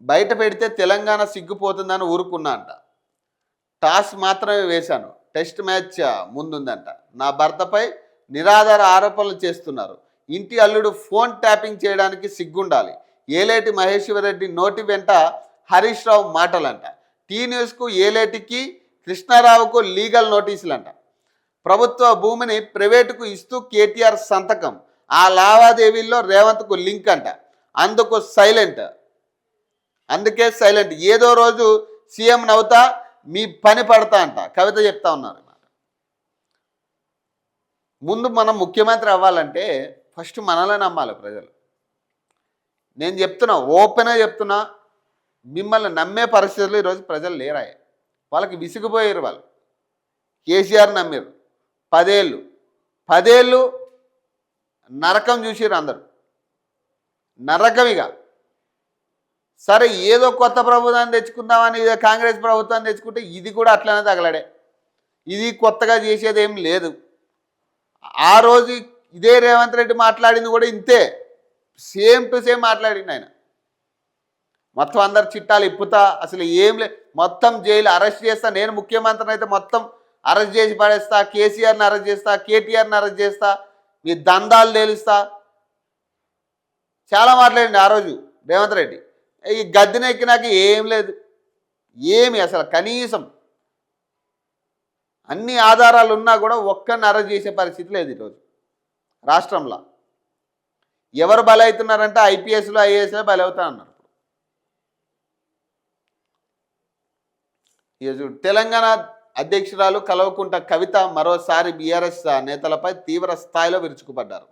బయట పెడితే తెలంగాణ సిగ్గుపోతుందని ఊరుకున్నా అంట టాస్ మాత్రమే వేశాను. టెస్ట్ మ్యాచ్ ముందుందంట. నా భర్తపై నిరాధార ఆరోపణలు చేస్తున్నారు. ఇంటి అల్లుడు ఫోన్ ట్యాపింగ్ చేయడానికి సిగ్గుండాలి. ఏలేటి మహేశ్వరరెడ్డి నోటి వెంట హరీష్ రావు మాటలంట. టీ న్యూస్కు ఏలేటికి కృష్ణారావుకు లీగల్ నోటీసులంట. ప్రభుత్వ భూమిని ప్రైవేటుకు ఇస్తూ కేటీఆర్ సంతకం. ఆ లావాదేవీల్లో రేవంత్కు లింక్ అంట. అందుకు సైలెంట్. అందుకే సైలెంట్. ఏదో రోజు సీఎం నవ్వుతా మీ పని పడతా అంట. కవిత చెప్తా ఉన్నారు ముందు మనం ముఖ్యమంత్రి అవ్వాలంటే ఫస్ట్ మనల్ని నమ్మాలి ప్రజలు. నేను చెప్తున్నా ఓపెన్గా చెప్తున్నా మిమ్మల్ని నమ్మే పరిస్థితులు ఈరోజు ప్రజలు లేరాయి. వాళ్ళకి విసిగిపోయారు వాళ్ళు. కేసీఆర్ నమ్మారు. పదేళ్ళు. పదేళ్ళు నరకం చూసారు అందరు. నరకమిగా సరే ఏదో కొత్త ప్రభుత్వాన్ని తెచ్చుకుందామని ఇదే కాంగ్రెస్ ప్రభుత్వాన్ని తెచ్చుకుంటే ఇది కూడా అట్లనే తగలడే. ఇది కొత్తగా చేసేది ఏం లేదు. ఆ రోజు ఇదే రేవంత్ రెడ్డి మాట్లాడింది కూడా ఇంతే. సేమ్ టు సేమ్ మాట్లాడింది ఆయన. మొత్తం అందరు చిట్టాలు ఇప్పుతా అసలు ఏం లే మొత్తం జైలు అరెస్ట్ చేస్తా నేను ముఖ్యమంత్రిని అయితే మొత్తం అరెస్ట్ చేసి పడేస్తా కేసీఆర్ని అరెస్ట్ చేస్తా కేటీఆర్ని అరెస్ట్ చేస్తా మీ దందాలు తేలుస్తా. చాలా మాట్లాడింది ఆ రోజు రేవంత్ రెడ్డి. ఈ గద్దెన ఎక్కినాక ఏం లేదు. ఏమి అసలు కనీసం అన్ని ఆధారాలు ఉన్నా కూడా ఒక్కరిని అరెస్ట్ చేసే పరిస్థితి లేదు ఈరోజు రాష్ట్రంలో. ఎవరు బలవుతున్నారంటే ఐపీఎస్లో ఐఏఎస్లో బలవుతా అన్నారు ఈరోజు తెలంగాణ అధ్యక్షురాలు కలవకుంట కవిత మరోసారి బీఆర్ఎస్ నేతలపై తీవ్ర స్థాయిలో విరుచుకుపడ్డారు.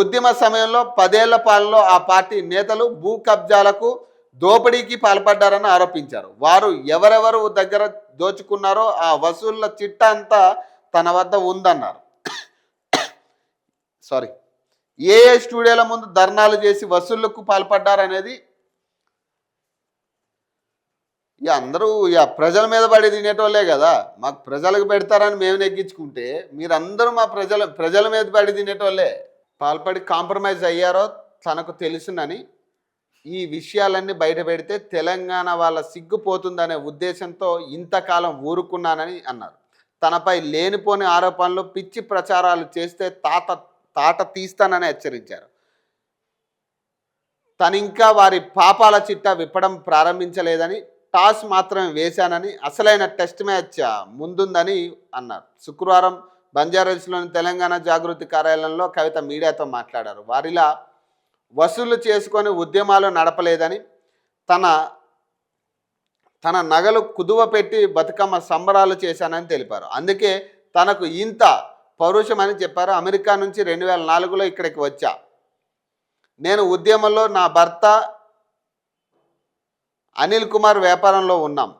ఉద్యమ సమయంలో పదేళ్ళ పాలనలో ఆ పార్టీ నేతలు భూ కబ్జాలకు దోపిడీకి పాల్పడ్డారని ఆరోపించారు. వారు ఎవరెవరు దగ్గర దోచుకున్నారో ఆ వసూళ్ళ చిట్ట అంతా తన వద్ద ఉందన్నారు. సారీ ఏ ఏ స్టూడియోల ముందు ధర్నాలు చేసి వసూళ్ళకు పాల్పడ్డారనేది ఇక అందరూ ఇక ప్రజల మీద పడి తినేటోళ్ళే కదా. మాకు ప్రజలకు పెడతారని మేము నెగ్గించుకుంటే మీరందరూ మా ప్రజల ప్రజల మీద పడి తినేటోళ్ళే. పాల్పడి కాంప్రమైజ్ అయ్యారో తనకు తెలుసునని ఈ విషయాలన్నీ బయట పెడితే తెలంగాణ వాళ్ళ సిగ్గుపోతుందనే ఉద్దేశంతో ఇంతకాలం ఊరుకున్నానని అన్నారు. తనపై లేనిపోని ఆరోపణలు పిచ్చి ప్రచారాలు చేస్తే తాత తాట తీస్తానని హెచ్చరించారు. తను ఇంకా వారి పాపాల చిట్టా విప్పడం ప్రారంభించలేదని టాస్ మాత్రమే వేశానని అసలైన టెస్ట్ మ్యాచ్ ముందుందని అన్నారు. శుక్రవారం బంజారాహిల్స్లోని తెలంగాణ జాగృతి కార్యాలయంలో కవిత మీడియాతో మాట్లాడారు. వారిలా వసూలు చేసుకొని ఉద్యమాలు నడపలేదని తన తన నగలు కుదువ పెట్టి బతుకమ్మ సంబరాలు చేశానని తెలిపారు. అందుకే తనకు ఇంత పౌరుషమని చెప్పారు. అమెరికా నుంచి రెండు వేల నాలుగులో ఇక్కడికి వచ్చా. నేను ఉద్యమంలో నా భర్త అనిల్ కుమార్ వ్యాపారంలో ఉన్నాం.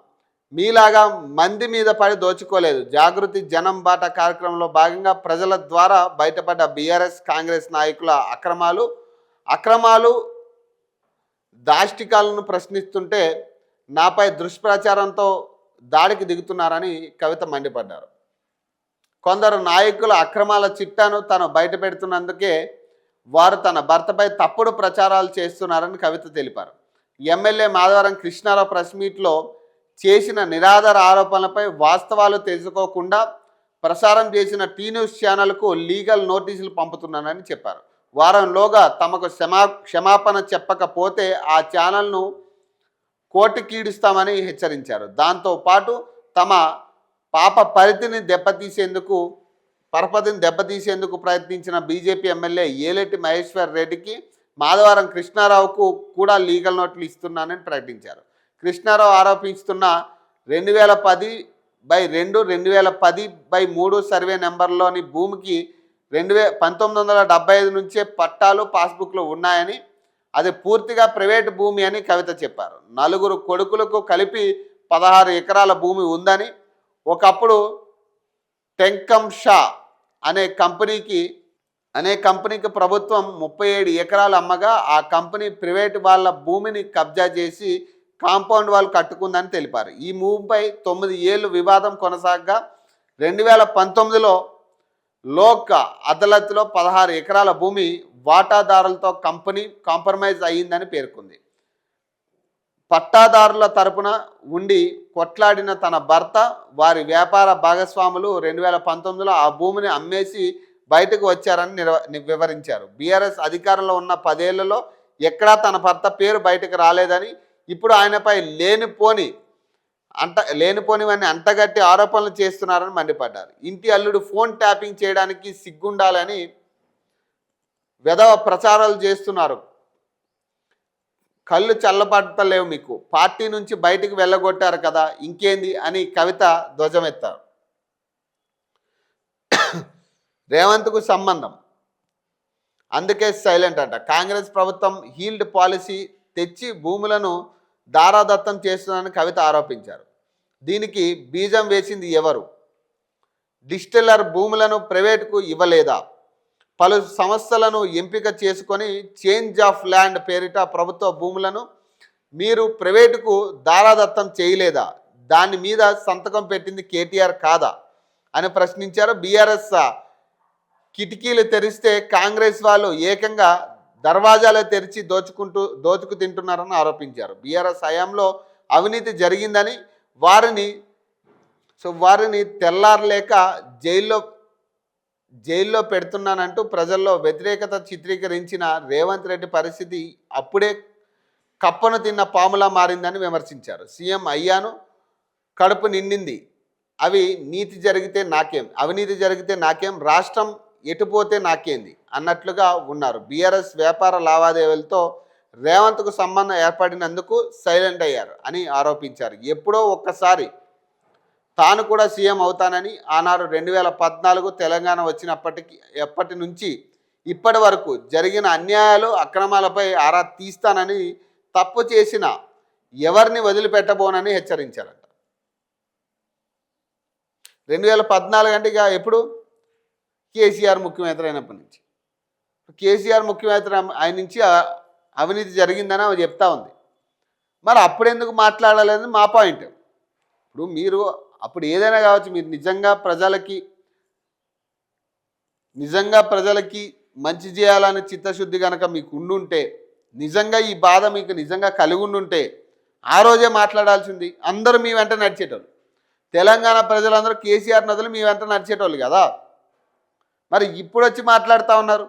మీలాగా మంది మీద పడి దోచుకోలేదు. జాగృతి జనం బాట కార్యక్రమంలో భాగంగా ప్రజల ద్వారా బయటపడ్డ బీఆర్ఎస్ కాంగ్రెస్ నాయకుల అక్రమాలు అక్రమాలు దాష్టికాలను ప్రశ్నిస్తుంటే నాపై దుష్ప్రచారంతో దాడికి దిగుతున్నారని కవిత మండిపడ్డారు. కొందరు నాయకుల అక్రమాల చిట్టాను తను బయట పెడుతున్నందుకే వారు తన భర్తపై తప్పుడు ప్రచారాలు చేస్తున్నారని కవిత తెలిపారు. ఎమ్మెల్యే మాధవరం కృష్ణారావు ప్రెస్ మీట్లో చేసిన నిరాధార ఆరోపణలపై వాస్తవాలు తెలుసుకోకుండా ప్రసారం చేసిన టీ న్యూస్ ఛానల్కు లీగల్ నోటీసులు పంపుతున్నానని చెప్పారు. వారంలోగా తమకు క్షమా క్షమాపణ చెప్పకపోతే ఆ ఛానల్ను కోటికీడుస్తామని హెచ్చరించారు. దాంతో పాటు తమ పాప పరిధిని దెబ్బతీసేందుకు పరపతిని దెబ్బతీసేందుకు ప్రయత్నించిన బీజేపీ ఎమ్మెల్యే ఏలేటి మహేశ్వర్ రెడ్డికి మాధవరం కృష్ణారావుకు కూడా లీగల్ నోట్లు ఇస్తున్నానని ప్రకటించారు. కృష్ణారావు ఆరోపిస్తున్న రెండు వేల పది బై రెండు రెండు వేల పది బై మూడు సర్వే నెంబర్లోని భూమికి రెండు వే పంతొమ్మిది వందల డెబ్బై ఐదు నుంచే పట్టాలు పాస్బుక్లు ఉన్నాయని అది పూర్తిగా ప్రైవేట్ భూమి అని కవిత చెప్పారు. నలుగురు కొడుకులకు కలిపి పదహారు ఎకరాల భూమి ఉందని ఒకప్పుడు టెంకం షా అనే కంపెనీకి అనే కంపెనీకి ప్రభుత్వం ముప్పై ఏడు ఎకరాలు అమ్మగా ఆ కంపెనీ ప్రైవేట్ వాళ్ళ భూమిని కబ్జా చేసి కాంపౌండ్ వాళ్ళు కట్టుకుందని తెలిపారు. ఈ మూవ్పై తొమ్మిది ఏళ్ళు వివాదం కొనసాగగా రెండు వేల పంతొమ్మిదిలో లోక్ అదాలత్లో పదహారు ఎకరాల భూమి వాటాదారులతో కంపెనీ కాంప్రమైజ్ అయ్యిందని పేర్కొంది. పట్టాదారుల తరపున ఉండి కొట్లాడిన తన భర్త వారి వ్యాపార భాగస్వాములు రెండు వేల పంతొమ్మిదిలో ఆ భూమిని అమ్మేసి బయటకు వచ్చారని నిర్వ ని- వివరించారు. బీఆర్ఎస్ అధికారంలో ఉన్న పదేళ్ళలో ఎక్కడా తన భర్త పేరు బయటకు రాలేదని ఇప్పుడు ఆయనపై లేనిపోని అంట లేనిపోనివన్నీ అంతగట్టి ఆరోపణలు చేస్తున్నారని మండిపడ్డారు. ఇంటి అల్లుడు ఫోన్ ట్యాపింగ్ చేయడానికి సిగ్గుండాలని వెధవ ప్రచారాలు చేస్తున్నారు. కళ్ళు చల్లబడతలేవు మీకు. పార్టీ నుంచి బయటికి వెళ్ళగొట్టారు కదా ఇంకేంది అని కవిత ధ్వజమెత్తారు. రేవంత్కు సంబంధం. అందుకే సైలెంట్ అంట. కాంగ్రెస్ ప్రభుత్వం హీల్డ్ పాలసీ తెచ్చి భూములను దారాదత్తం చేస్తుందని కవిత ఆరోపించారు. దీనికి బీజం వేసింది ఎవరు? డిస్టిల్లర్ భూములను ప్రైవేటుకు ఇవ్వలేదా? పలు సంస్థలను ఎంపిక చేసుకొని చేంజ్ ఆఫ్ ల్యాండ్ పేరిట ప్రభుత్వ భూములను మీరు ప్రైవేటుకు దారాదత్తం చేయలేదా? దాని మీద సంతకం పెట్టింది కేటీఆర్ కాదా? అని ప్రశ్నించారు బీఆర్ఎస్ కిటికీలు తెరిస్తే కాంగ్రెస్ వాళ్ళు ఏకంగా దర్వాజాలు తెరిచి దోచుకుంటూ దోచుకు తింటున్నారని ఆరోపించారు. బీఆర్ఎస్ హయాంలో అవినీతి జరిగిందని వారిని సో వారిని తెల్లారలేక జైల్లో జైల్లో పెడుతున్నానంటూ ప్రజల్లో వ్యతిరేకత చిత్రీకరించిన రేవంత్ రెడ్డి పరిస్థితి అప్పుడే కప్పను తిన్న పాములా మారిందని విమర్శించారు. సీఎం అయ్యాను కడుపు నిండింది. అవి నీతి జరిగితే నాకేం అవినీతి జరిగితే నాకేం రాష్ట్రం ఎటుపోతే నాకేంది అన్నట్లుగా ఉన్నారు. బీఆర్ఎస్ వ్యాపార లావాదేవీలతో రేవంత్కు సంబంధం ఏర్పడినందుకు సైలెంట్ అయ్యారు అని ఆరోపించారు. ఎప్పుడో ఒక్కసారి తాను కూడా సీఎం అవుతానని ఆనాడు రెండు వేల పద్నాలుగు తెలంగాణ వచ్చినప్పటికి ఎప్పటి నుంచి ఇప్పటి వరకు జరిగిన అన్యాయాలు అక్రమాలపై ఆరా తీస్తానని తప్పు చేసిన ఎవరిని వదిలిపెట్టబోనని హెచ్చరించారట. రెండు వేల పద్నాలుగు అంటే ఇక ఎప్పుడు? కేసీఆర్ ముఖ్యమంత్రి అయినప్పటి నుంచి. కేసీఆర్ ముఖ్యమంత్రి ఆయన నుంచి అవినీతి జరిగిందని ఆమె చెప్తా ఉంది. మరి అప్పుడెందుకు మాట్లాడలేదని మా పాయింట్? ఇప్పుడు మీరు అప్పుడు ఏదైనా కావచ్చు మీరు నిజంగా ప్రజలకి నిజంగా ప్రజలకి మంచి చేయాలనే చిత్తశుద్ధి కనుక మీకు ఉండుంటే నిజంగా ఈ బాధ మీకు నిజంగా కలిగి ఉండుంటే ఆ రోజే మాట్లాడాల్సింది. అందరూ మీ వెంట నడిచేటోళ్ళు. తెలంగాణ ప్రజలందరూ కేసీఆర్ నదులు మీ వెంట నడిచేటోళ్ళు కదా. మరి ఇప్పుడు వచ్చి మాట్లాడుతూ ఉన్నారు?